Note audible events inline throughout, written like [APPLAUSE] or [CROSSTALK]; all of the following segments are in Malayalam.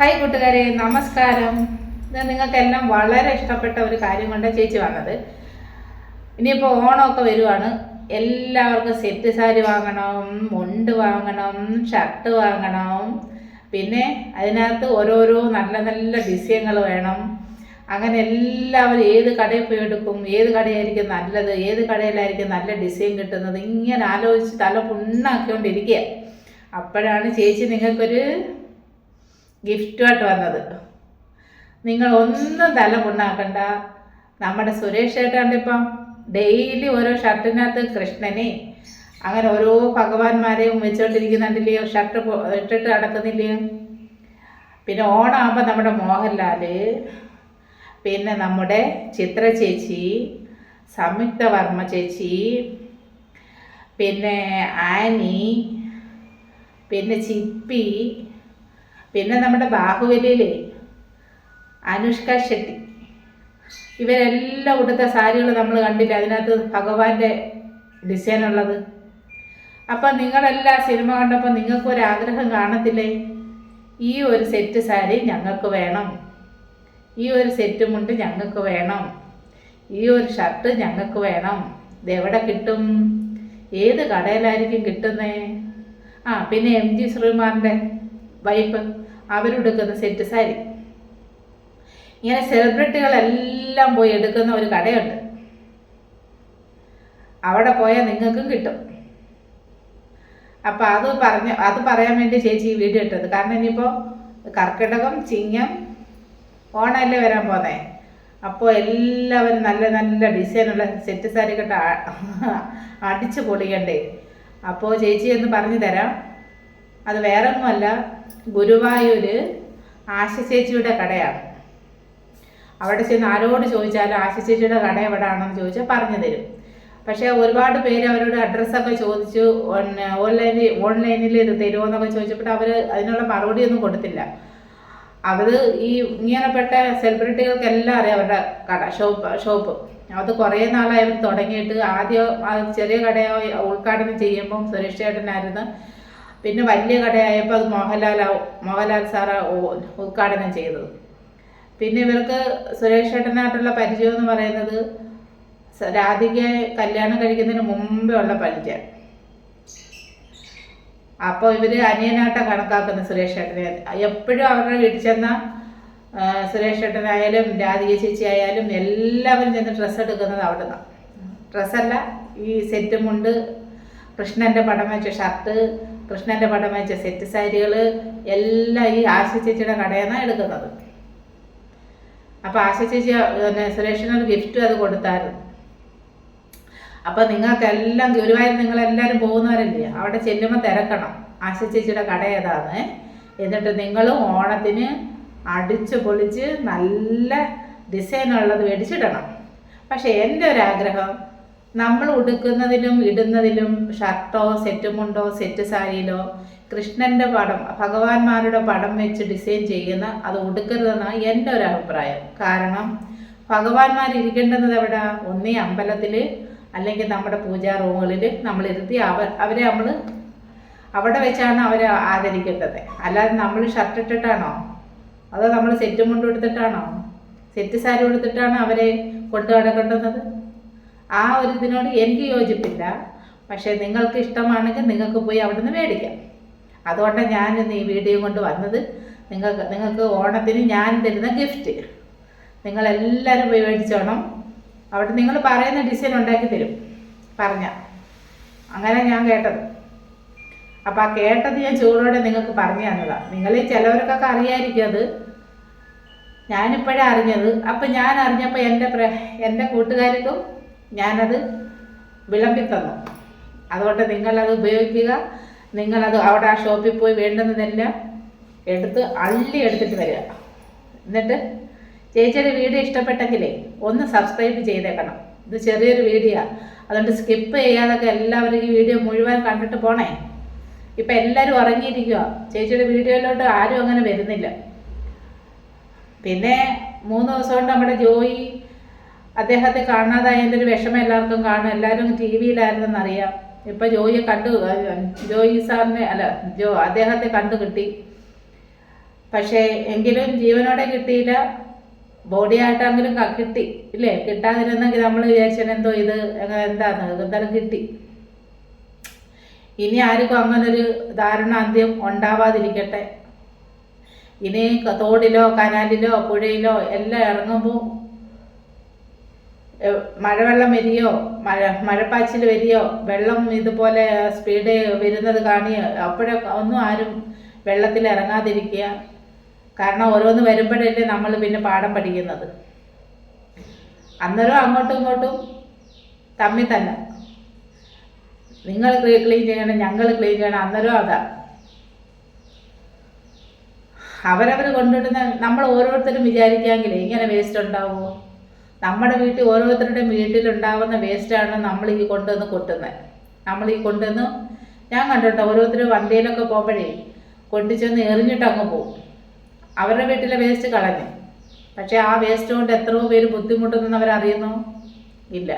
ഹായ് കൂട്ടുകാരെ. നമസ്കാരം. ഇത് നിങ്ങൾക്കെല്ലാം വളരെ ഇഷ്ടപ്പെട്ട ഒരു കാര്യം കൊണ്ട് ചേച്ചി വന്നത്. ഇനിയിപ്പോൾ ഓണമൊക്കെ വരുവാണ്. എല്ലാവർക്കും സെറ്റ് സാരി വാങ്ങണം മുണ്ട് വാങ്ങണം ഷർട്ട് വാങ്ങണം. പിന്നെ അതിനകത്ത് ഓരോരോ നല്ല നല്ല ഡിസൈനുകൾ വേണം. അങ്ങനെ എല്ലാവരും ഏത് കടയിൽ പോയി എടുക്കും ഏത് കടയായിരിക്കും നല്ലത് ഏത് കടയിലായിരിക്കും നല്ല ഡിസൈൻ കിട്ടുന്നത് ഇങ്ങനെ ആലോചിച്ച് തല പുണ്ണാക്കിക്കൊണ്ടിരിക്കുക അപ്പോഴാണ് ചേച്ചി നിങ്ങൾക്കൊരു ഗിഫ്റ്റുമായിട്ട് വന്നത്. നിങ്ങൾ ഒന്നും തല പുണ്ണാക്കണ്ട നമ്മുടെ സുരേഷ് ചേട്ടാണ്ട് ഇപ്പം. ഡെയിലി ഓരോ ഷർട്ടിനകത്ത് കൃഷ്ണനെ അങ്ങനെ ഓരോ ഭഗവാന്മാരെയും വെച്ചുകൊണ്ടിരിക്കുന്നുണ്ടില്ലയോ ഷർട്ട് ഇട്ടിട്ട് നടക്കുന്നില്ലയോ പിന്നെ ഓണമാകുമ്പോൾ നമ്മുടെ മോഹൻലാൽ പിന്നെ നമ്മുടെ ചിത്ര ചേച്ചി സംയുക്ത വർമ്മ ചേച്ചി പിന്നെ ആനി പിന്നെ ചിപ്പി പിന്നെ നമ്മുടെ ബാഹുബലിയിലെ അനുഷ്ക ഷെട്ടി. ഇവരെല്ലാം ഉടുത്ത സാരികൾ നമ്മൾ കണ്ടില്ല? അതിനകത്ത് ഭഗവാന്റെ ഡിസൈൻ ഉള്ളത്. അപ്പം നിങ്ങളെല്ലാം സിനിമ കണ്ടപ്പോൾ നിങ്ങൾക്കൊരാഗ്രഹം കാണത്തില്ലേ? ഈ ഒരു സെറ്റ് സാരി ഞങ്ങൾക്ക് വേണം. ഈ ഒരു സെറ്റ് മുണ്ട് ഞങ്ങൾക്ക് വേണം. ഈ ഒരു ഷർട്ട് ഞങ്ങൾക്ക് വേണം. ഇതെവിടെ കിട്ടും? ഏത് കടയിലായിരിക്കും കിട്ടുന്നേ? ആ പിന്നെ എം ജി ശ്രീമാറിന്റെ വൈഫ് അവരെടുക്കുന്ന സെറ്റ് സാരി. ഇങ്ങനെ സെലിബ്രിറ്റികളെല്ലാം പോയി എടുക്കുന്ന ഒരു കടയുണ്ട്. അവിടെ പോയാൽ നിങ്ങൾക്കും കിട്ടും. അപ്പം അത് പറഞ്ഞ അത് പറയാൻ വേണ്ടി ചേച്ചി ഈ വീഡിയോ ഇട്ടത്. കാരണം ഇനിയിപ്പോൾ കർക്കിടകം ചിങ്ങം ഓണമല്ലേ വരാൻ പോന്നേ? അപ്പോൾ എല്ലാവരും നല്ല നല്ല ഡിസൈനുള്ള സെറ്റ് സാരി കെട്ട് അടിച്ച് പൊളിക്കണ്ടേ അപ്പോൾ ചേച്ചി എന്ന് പറഞ്ഞു തരാം. അത് വേറൊന്നുമല്ല. ഗുരുവായൂർ ആശ ചേച്ചിയുടെ കടയാണ്. അവിടെ ചെന്ന് ആരോട് ചോദിച്ചാലും ആശ ചേച്ചിയുടെ കട എവിടെയാണെന്ന് ചോദിച്ചാൽ പറഞ്ഞു തരും. പക്ഷേ ഒരുപാട് പേര് അവരോട് അഡ്രസ്സൊക്കെ ചോദിച്ചു ഓൺലൈനിൽ ഓൺലൈനിൽ ഇത് തരുമോ എന്നൊക്കെ ചോദിച്ചപ്പോൾ അവർ അതിനുള്ള മറുപടി ഒന്നും കൊടുത്തില്ല. അവർ ഈ ഇങ്ങനെപ്പെട്ട സെലിബ്രിറ്റികൾക്കെല്ലാം അറിയാം അവരുടെ കട ഷോപ്പ് ഷോപ്പ് അത് കുറേ നാളായി അവർ തുടങ്ങിയിട്ട് ആദ്യം ചെറിയ കടയോ ഉദ്ഘാടനം ചെയ്യുമ്പം സുരേഷ് ചേട്ടനായിരുന്നു. പിന്നെ വലിയ കടയായപ്പോൾ അത് മോഹൻലാൽ മോഹൻലാൽ സാറ് ഉദ്ഘാടനം ചെയ്തത്. പിന്നെ ഇവർക്ക് സുരേഷ് ഏട്ടനായിട്ടുള്ള പരിചയം എന്ന് പറയുന്നത് രാധിക കല്യാണം കഴിക്കുന്നതിന് മുമ്പേ ഉള്ള പരിചയം. അപ്പോൾ ഇവർ അനിയനായിട്ടാണ് കണക്കാക്കുന്നത് സുരേഷ് ഏട്ടനെ. എപ്പോഴും അവരുടെ വീട്ടിൽ ചെന്ന സുരേഷ് ഏട്ടനായാലും രാധിക ചേച്ചി ആയാലും എല്ലാവരും ചെന്ന് ഡ്രസ്സ് എടുക്കുന്നത് അവിടെ നിന്നാണ് ഡ്രസ്സല്ല ഈ സെറ്റും മുണ്ട് കൃഷ്ണന്റെ പടം വെച്ച ഷർട്ട് കൃഷ്ണന്റെ പടം വെച്ച സെറ്റ് സാരികൾ എല്ലാം ഈ ആശ ചേച്ചിയുടെ കടയിൽ നിന്നാണ് എടുക്കുന്നത്. അപ്പോൾ ആശ ചേച്ചി പിന്നെ സുരേഷിനൊരു ഗിഫ്റ്റ് അത് കൊടുത്തായിരുന്നു. അപ്പോൾ നിങ്ങൾക്കെല്ലാം ഗുരുവായൂർ നിങ്ങളെല്ലാവരും പോകുന്നവരല്ലേ അവിടെ ചെല്ലുമ്പോൾ തിരക്കണം ആശ ചേച്ചിയുടെ കട ഏതാണ് എന്നിട്ട് നിങ്ങളും ഓണത്തിന് അടിച്ച് പൊളിച്ച് നല്ല ഡിസൈനുള്ളത് മേടിച്ചിടണം. പക്ഷേ എന്റെ ഒരു ആഗ്രഹം നമ്മൾ ഉടുക്കുന്നതിലും ഇടുന്നതിലും ഷർട്ടോ സെറ്റ് മുണ്ടോ സെറ്റ് സാരിയിലോ കൃഷ്ണന്റെ പടം ഭഗവാന്മാരുടെ പടം വെച്ച് ഡിസൈൻ ചെയ്യുന്ന അത് ഉടുക്കരുതെന്നാണ് എന്റെ ഒരു അഭിപ്രായം. കാരണം ഭഗവാന്മാർ ഇരിക്കേണ്ടത് എവിടെ? ഒന്നേ അമ്പലത്തിൽ അല്ലെങ്കിൽ നമ്മുടെ പൂജാ റൂമുകളിൽ നമ്മൾ ഇരുത്തി അവ അവരെ നമ്മൾ അവിടെ വെച്ചാണ് അവരെ ആദരിക്കേണ്ടത്. അല്ലാതെ നമ്മൾ ഷർട്ട് ഇട്ടിട്ടാണോ? അതോ നമ്മൾ സെറ്റ് മുണ്ട് എടുത്തിട്ടാണോ സെറ്റ് സാരി എടുത്തിട്ടാണ് അവരെ കൊണ്ടു നടക്കേണ്ടുന്നത് ആ ഒരു ഇതിനോട് എനിക്ക് യോജിപ്പില്ല. പക്ഷേ നിങ്ങൾക്ക് ഇഷ്ടമാണെങ്കിൽ നിങ്ങൾക്ക് പോയി അവിടെ നിന്ന് മേടിക്കാം. അതുകൊണ്ടാണ് ഞാൻ ഇന്ന് ഈ വീഡിയോ കൊണ്ട് വന്നത്. നിങ്ങൾക്ക് നിങ്ങൾക്ക് ഓണത്തിന് ഞാൻ തരുന്ന ഗിഫ്റ്റ് നിങ്ങളെല്ലാവരും പോയി മേടിച്ചോണം. അവിടെ നിങ്ങൾ പറയുന്ന ഡിസൈൻ ഉണ്ടാക്കി തരും. പറഞ്ഞ. അങ്ങനെ ഞാൻ കേട്ടത്. അപ്പോൾ ആ കേട്ടത് ഞാൻ ചൂടോടെ നിങ്ങൾക്ക് പറഞ്ഞു തന്നതാണ് നിങ്ങൾ ചിലവർക്കൊക്കെ അറിയായിരിക്കും അത്. ഞാനിപ്പോഴാണ് അറിഞ്ഞത്. അപ്പം ഞാൻ അറിഞ്ഞപ്പോൾ എന്റെ പ്ര എന്റെ കൂട്ടുകാർക്കും ഞാനത് വിളമ്പി തന്നു അതുകൊണ്ട് നിങ്ങളത് ഉപയോഗിക്കുക. നിങ്ങളത് അവിടെ ആ ഷോപ്പിൽ പോയി വേണ്ടുന്നതെല്ലാം എടുത്ത് അള്ളി എടുത്തിട്ട് വരിക. എന്നിട്ട് ചേച്ചിയുടെ വീഡിയോ ഇഷ്ടപ്പെട്ടെങ്കിലേ ഒന്ന് സബ്സ്ക്രൈബ് ചെയ്തേക്കണം. ഇത് ചെറിയൊരു വീഡിയോ. അതുകൊണ്ട് സ്കിപ്പ് ചെയ്യാതൊക്കെ എല്ലാവരും ഈ വീഡിയോ മുഴുവൻ കണ്ടിട്ട് പോണേ. ഇപ്പം എല്ലാവരും ഉറങ്ങിയിരിക്കുക. ചേച്ചിയുടെ വീഡിയോയിലോട്ട് ആരും അങ്ങനെ വരുന്നില്ല. പിന്നെ മൂന്ന് ദിവസം കൊണ്ട് നമ്മുടെ ജോയി അദ്ദേഹത്തെ കാണാതായതിന്റെ ഒരു വിഷമം എല്ലാവർക്കും കാണും. എല്ലാവരും ടി വിയിലായിരുന്നെന്നറിയാം. ഇപ്പം ജോയിയെ കണ്ടു. ജോയി സാറിനെ അല്ല ജോ അദ്ദേഹത്തെ കണ്ടു കിട്ടി. പക്ഷേ എങ്കിലും ജീവനോടെ കിട്ടിയില്ല. ബോഡി ആയിട്ടെങ്കിലും ക- കിട്ടി. ഇല്ലേ? കിട്ടാതിരുന്നെങ്കിൽ നമ്മൾ വിചാരിച്ചെന്തോ ഇത് അങ്ങനെ എന്താന്ന്. എന്തായാലും കിട്ടി. ഇനി ആർക്കും അങ്ങനൊരു ദാരുണാന്ത്യം ഉണ്ടാവാതിരിക്കട്ടെ. ഇനി തോടിലോ കനാലിലോ പുഴയിലോ എല്ലാം ഇറങ്ങുമ്പോൾ മഴവെള്ളം വരികയോ മഴ മഴപ്പാച്ചിൽ വരികയോ വെള്ളം ഇതുപോലെ സ്പീഡ് വരുന്നത് കാണിയോ അപ്പോഴൊക്കെ ഒന്നും ആരും വെള്ളത്തിൽ ഇറങ്ങാതിരിക്കുക. കാരണം ഓരോന്ന് വരുമ്പോഴല്ലേ നമ്മൾ പിന്നെ പാഠം പഠിക്കുന്നത്. അന്നേരം അങ്ങോട്ടും ഇങ്ങോട്ടും തമ്മിൽ തന്നെ. നിങ്ങൾ ക്ലീൻ ചെയ്യണം ഞങ്ങൾ ക്ലീൻ ചെയ്യണം അന്നേരം അതാ. അവരവർ കൊണ്ടിടുന്ന നമ്മൾ ഓരോരുത്തരും വിചാരിക്കാമെങ്കിലേ ഇങ്ങനെ വേസ്റ്റ് ഉണ്ടാവുമോ? നമ്മുടെ വീട്ടിൽ ഓരോരുത്തരുടെയും വീട്ടിലുണ്ടാകുന്ന വേസ്റ്റാണ് നമ്മൾ ഈ കൊണ്ടുവന്ന് കൊട്ടുന്നത്. നമ്മൾ ഈ കൊണ്ടുവന്ന് ഞാൻ കണ്ടിട്ടോ ഓരോരുത്തർ വണ്ടിയിലൊക്കെ പോകുമ്പോഴേ കൊണ്ടുചെന്ന് എറിഞ്ഞിട്ട് അങ്ങ് പോകും. അവരുടെ വീട്ടിലെ വേസ്റ്റ് കളഞ്ഞു. പക്ഷേ ആ വേസ്റ്റ് കൊണ്ട് എത്രയോ പേര് ബുദ്ധിമുട്ടുന്നെന്ന് അവരറിയുന്നു? ഇല്ല.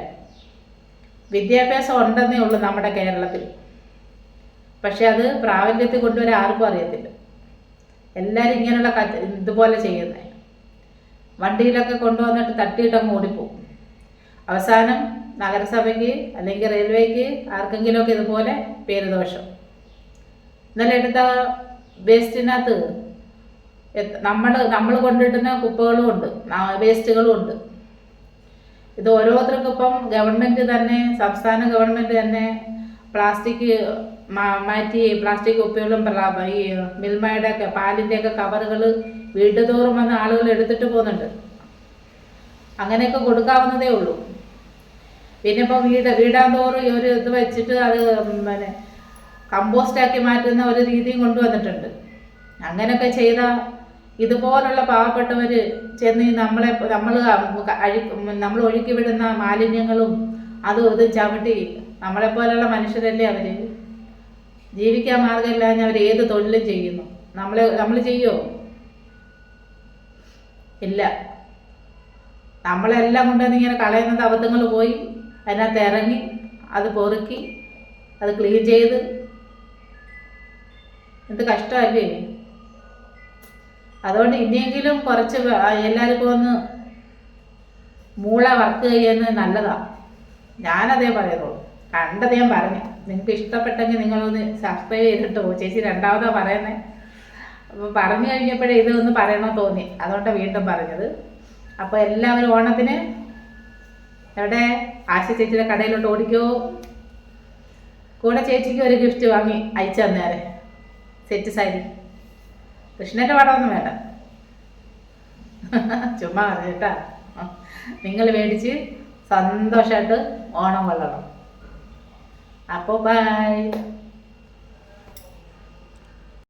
വിദ്യാഭ്യാസം ഉണ്ടെന്നേ ഉള്ളൂ നമ്മുടെ കേരളത്തിൽ. പക്ഷെ അത് പ്രാബല്യത്തിൽ കൊണ്ടുവരാൻ ആർക്കും അറിയത്തില്ല. എല്ലാവരും ഇങ്ങനെയുള്ള ഇതുപോലെ ചെയ്യുന്നത് വണ്ടിയിലൊക്കെ കൊണ്ടുവന്നിട്ട് തട്ടിയിട്ട് അങ്ങ് ഓടിപ്പോവും. അവസാനം നഗരസഭയ്ക്ക് അല്ലെങ്കിൽ റെയിൽവേക്ക് ആർക്കെങ്കിലുമൊക്കെ ഇതുപോലെ പേര് ദോഷം ഇന്നലെ എടുത്ത വേസ്റ്റിനകത്ത് നമ്മൾ നമ്മൾ കൊണ്ടിടുന്ന കുപ്പകളും ഉണ്ട്. വേസ്റ്റുകളും ഉണ്ട്. ഇത് ഓരോരുത്തർക്കും ഇപ്പം ഗവൺമെന്റ് തന്നെ സംസ്ഥാന ഗവൺമെന്റ് തന്നെ പ്ലാസ്റ്റിക് മാറ്റി പ്ലാസ്റ്റിക് കുപ്പികളും ഈ മിൽമയുടെ ഒക്കെ പാലിന്റെ ഒക്കെ കവറുകൾ വീട്ടുതോറും വന്ന് ആളുകൾ എടുത്തിട്ട് പോകുന്നുണ്ട്. അങ്ങനെയൊക്കെ കൊടുക്കാവുന്നതേ ഉള്ളൂ. പിന്നെ ഇപ്പോൾ വീട് വീടാന്തോറും ഒരു ഇത് വെച്ചിട്ട് അത് പിന്നെ കമ്പോസ്റ്റാക്കി മാറ്റുന്ന ഒരു രീതിയും കൊണ്ടുവന്നിട്ടുണ്ട്. അങ്ങനെയൊക്കെ ചെയ്ത ഇതുപോലുള്ള പാവപ്പെട്ടവർ ചെന്ന് നമ്മളെ നമ്മൾ അഴി നമ്മൾ ഒഴുക്കി വിടുന്ന മാലിന്യങ്ങളും അതും ഇതും ചവിട്ടി നമ്മളെപ്പോലുള്ള മനുഷ്യരല്ലേ അവർ ജീവിക്കാൻ മാർഗമില്ലാഞ്ഞ അവർ ഏത് തൊഴിലും ചെയ്യുന്നു? നമ്മളെ നമ്മൾ ചെയ്യോ ഇല്ല. നമ്മളെല്ലാം കൊണ്ടുവന്ന് ഇങ്ങനെ കളയുന്നത് അബദ്ധങ്ങൾ പോയി അതിനകത്ത് ഇറങ്ങി അത് പൊറുക്കി അത് ക്ലീൻ ചെയ്ത്. എന്ത് കഷ്ടമല്ലേ അതുകൊണ്ട് ഇനിയെങ്കിലും കുറച്ച് എല്ലാവർക്കും ഒന്ന് മൂള വർക്ക് ചെയ്യുന്നത് നല്ലതാണ് ഞാനതേ പറയുന്നുള്ളൂ കണ്ടത് ഞാൻ പറഞ്ഞു. നിങ്ങൾക്ക് ഇഷ്ടപ്പെട്ടെങ്കിൽ നിങ്ങളൊന്ന് സബ്സ്ക്രൈബ് ചെയ്തിട്ട്? ചേച്ചി രണ്ടാമതാണ് പറയുന്നത് അപ്പോൾ പറഞ്ഞു കഴിഞ്ഞപ്പോഴേ ഇത് ഒന്ന് പറയണമെന്ന് തോന്നി. അതുകൊണ്ടാണ് വീണ്ടും പറഞ്ഞത്. അപ്പോൾ എല്ലാവരും ഓണത്തിന് എവിടെ? ആശ ചേച്ചിയുടെ കടയിലോട്ട് ഓടിക്കോ. കൂടെ ചേച്ചിക്ക് ഒരു ഗിഫ്റ്റ് വാങ്ങി അയച്ചു തന്നേരെ. സെറ്റ് സാരി. കൃഷ്ണന്റെ പടമൊന്നും വേണ്ട. [LAUGHS] ചുമ്മാ പറഞ്ഞിട്ടാ നിങ്ങൾ മേടിച്ച് സന്തോഷമായിട്ട് ഓണം കൊള്ളണം. അപ്പോൾ ബൈ